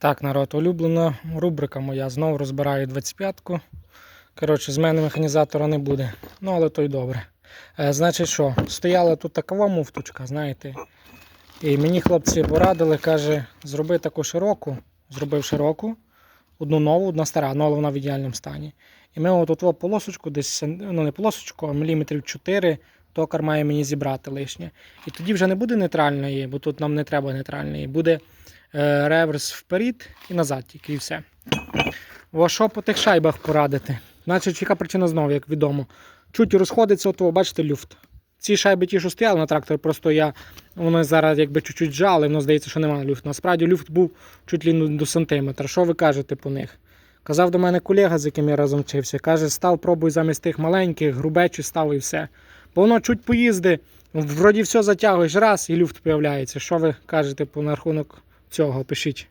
Так, народ, улюблена рубрика моя. Знову розбираю 25-ку. Коротше, з мене механізатора не буде. Ну, але то й добре. Е, значить що, стояла тут така муфточка, знаєте. І мені хлопці порадили, каже, зроби таку широку. Зробив широку, одну нову, одна стара, але вона в ідеальному стані. І ми от полосочку, десь, ну не полосочку, а міліметрів 4 токар має мені зібрати лишнє. І тоді вже не буде нейтральної, бо тут нам не треба нейтральної. Буде е, реверс вперед і назад тільки і все. О, що по тих шайбах порадити? Значить, яка причина знову, як відомо. Чуть розходиться, от, о, бачите, люфт. Ці шайби ті, що стояли на тракторі, просто я вони зараз якби чуть-чуть жали, воно здається, що немає люфту. Насправді люфт був чуть ли до сантиметра. Що ви кажете по них? Казав до мене колега, з яким я разом вчився, каже, став, пробуй замість тих маленьких, грубечі став і все. Воно чуть поїзди, вроді все затягуєш раз і люфт появляється. Що ви кажете по нарахунок цього? Пишіть.